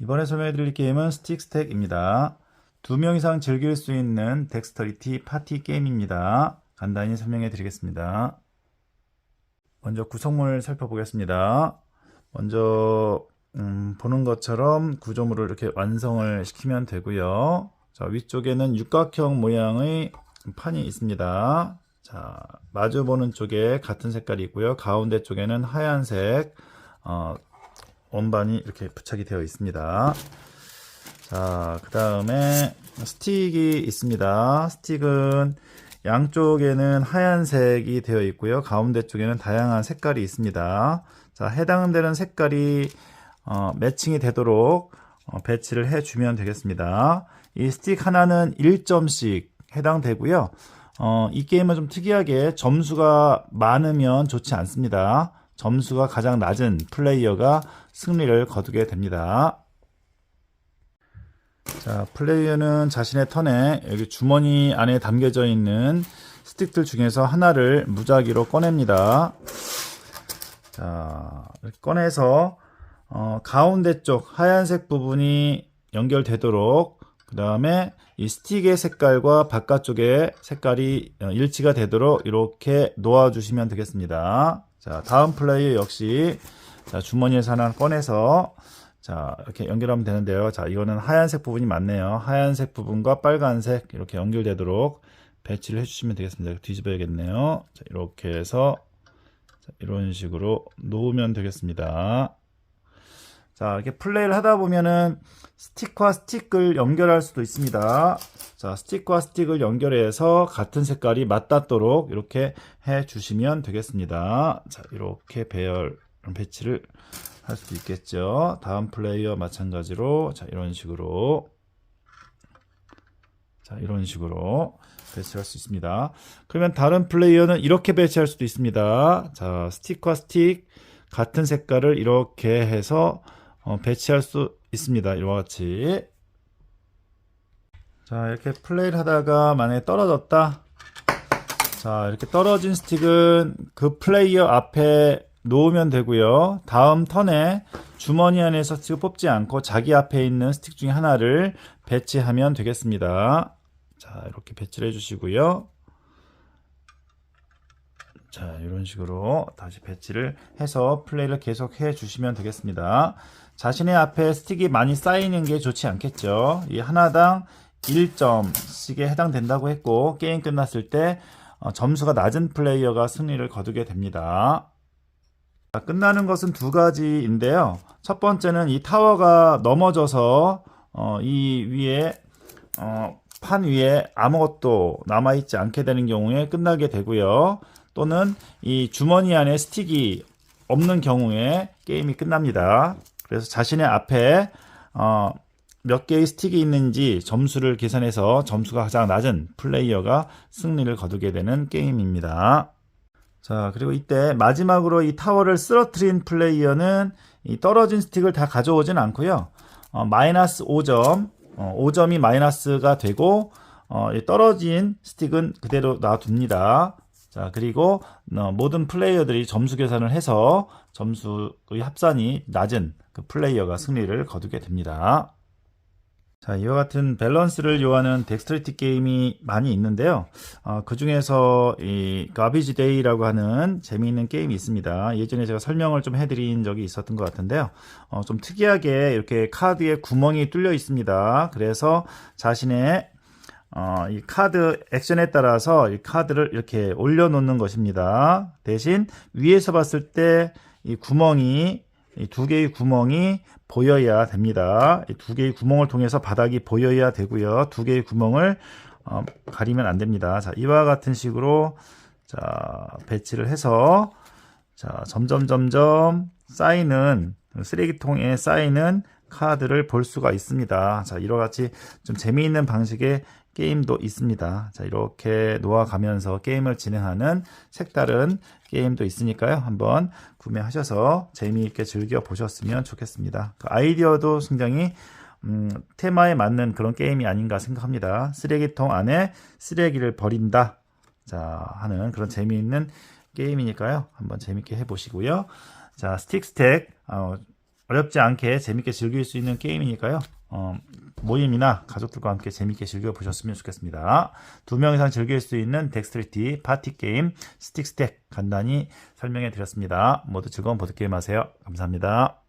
이번에 설명해드릴 게임은 스틱 스택입니다. 두 명 이상 즐길 수 있는 덱스터리티 파티 게임입니다. 간단히 설명해드리겠습니다. 먼저 구성물 살펴보겠습니다. 먼저 음, 보는 것처럼 구조물을 이렇게 완성을 시키면 되고요. 자, 위쪽에는 육각형 모양의 판이 있습니다. 자, 마주 보는 쪽에 같은 색깔이 있고요. 가운데 쪽에는 하얀색 어, 원반이 이렇게 부착이 되어 있습니다. 자, 그 다음에 스틱이 있습니다. 스틱은 양쪽에는 하얀색이 되어 있고요. 가운데 쪽에는 다양한 색깔이 있습니다. 자, 해당되는 색깔이 어, 매칭이 되도록 어, 배치를 해주면 되겠습니다. 이 스틱 하나는 1점씩 해당되고요. 어, 이 게임은 좀 특이하게 점수가 많으면 좋지 않습니다. 점수가 가장 낮은 플레이어가 승리를 거두게 됩니다. 자, 플레이어는 자신의 턴에 여기 주머니 안에 담겨져 있는 스틱들 중에서 하나를 무작위로 꺼냅니다. 자, 꺼내서 어, 가운데 쪽 하얀색 부분이 연결되도록 그 다음에 이 스틱의 색깔과 바깥쪽의 색깔이 어, 일치가 되도록 이렇게 놓아 주시면 되겠습니다. 자, 다음 플레이어 역시 자, 주머니에서 하나 꺼내서 자, 이렇게 연결하면 되는데요. 자, 이거는 하얀색 부분이 맞네요. 하얀색 부분과 빨간색 이렇게 연결되도록 배치를 해주시면 되겠습니다. 뒤집어야겠네요. 자, 이렇게 해서 자, 이런 식으로 놓으면 되겠습니다. 자, 이렇게 플레이를 하다 보면은 스틱과 스틱을 연결할 수도 있습니다. 자, 스틱과 스틱을 연결해서 같은 색깔이 맞닿도록 이렇게 해 주시면 되겠습니다. 자, 이렇게 배열 배치를 할 수도 있겠죠. 다음 플레이어 마찬가지로 자, 이런 식으로 자, 이런 식으로 배치할 수 있습니다. 그러면 다른 플레이어는 이렇게 배치할 수도 있습니다. 자, 스틱과 스틱 같은 색깔을 이렇게 해서 어, 배치할 수 있습니다. 이와 같이. 자, 이렇게 플레이를 하다가 만약에 떨어졌다. 자, 이렇게 떨어진 스틱은 그 플레이어 앞에 놓으면 되고요. 다음 턴에 주머니 안에서 스틱을 뽑지 않고 자기 앞에 있는 스틱 중에 하나를 배치하면 되겠습니다. 자, 이렇게 배치를 해주시고요. 자, 이런 식으로 다시 배치를 해서 플레이를 계속 해 주시면 되겠습니다. 자신의 앞에 스틱이 많이 쌓이는 게 좋지 않겠죠. 이 하나당 1점씩에 해당된다고 했고, 게임 끝났을 때 어, 점수가 낮은 플레이어가 승리를 거두게 됩니다. 자, 끝나는 것은 두 가지인데요. 첫 번째는 이 타워가 넘어져서 어, 이 위에 어, 판 위에 아무것도 남아있지 않게 되는 경우에 끝나게 되고요. 또는 이 주머니 안에 스틱이 없는 경우에 게임이 끝납니다. 그래서 자신의 앞에 어, 몇 개의 스틱이 있는지 점수를 계산해서 점수가 가장 낮은 플레이어가 승리를 거두게 되는 게임입니다. 자, 그리고 이때 마지막으로 이 타워를 쓰러트린 플레이어는 이 떨어진 스틱을 다 가져오진 않고요. 어, 마이너스 5점, 어, 5점이 마이너스가 되고 어, 이 떨어진 스틱은 그대로 놔둡니다. 자, 그리고 어, 모든 플레이어들이 점수 계산을 해서 점수의 합산이 낮은 그 플레이어가 승리를 거두게 됩니다. 자, 이와 같은 밸런스를 요하는 덱스트리티 게임이 많이 있는데요. 어, 그 중에서 이 가비지 데이라고 하는 재미있는 게임이 있습니다. 예전에 제가 설명을 좀 해드린 적이 있었던 것 같은데요. 어, 좀 특이하게 이렇게 카드에 구멍이 뚫려 있습니다. 그래서 자신의 어, 이 카드 액션에 따라서 이 카드를 이렇게 올려놓는 것입니다. 대신 위에서 봤을 때 이 구멍이 이 두 개의 구멍이 보여야 됩니다. 이 두 개의 구멍을 통해서 바닥이 보여야 되고요. 두 개의 구멍을 어, 가리면 안 됩니다. 자, 이와 같은 식으로 자, 배치를 해서 자, 점점 점점 쌓이는 쓰레기통에 쌓이는 카드를 볼 수가 있습니다. 자, 이와 같이 좀 재미있는 방식의 게임도 있습니다. 자, 이렇게 놓아가면서 게임을 진행하는 색다른 게임도 있으니까요. 한번 구매하셔서 재미있게 즐겨 보셨으면 좋겠습니다. 그 아이디어도 굉장히 음, 테마에 맞는 그런 게임이 아닌가 생각합니다. 쓰레기통 안에 쓰레기를 버린다. 자, 하는 그런 재미있는 게임이니까요. 한번 재밌게 해보시고요. 자, 스틱 스택, 어, 어렵지 않게 재밌게 즐길 수 있는 게임이니까요. 어, 모임이나 가족들과 함께 재밌게 즐겨보셨으면 좋겠습니다. 두 명 이상 즐길 수 있는 덱스트리티 파티 게임 스틱 스택 간단히 설명해 드렸습니다. 모두 즐거운 보드게임 하세요. 감사합니다.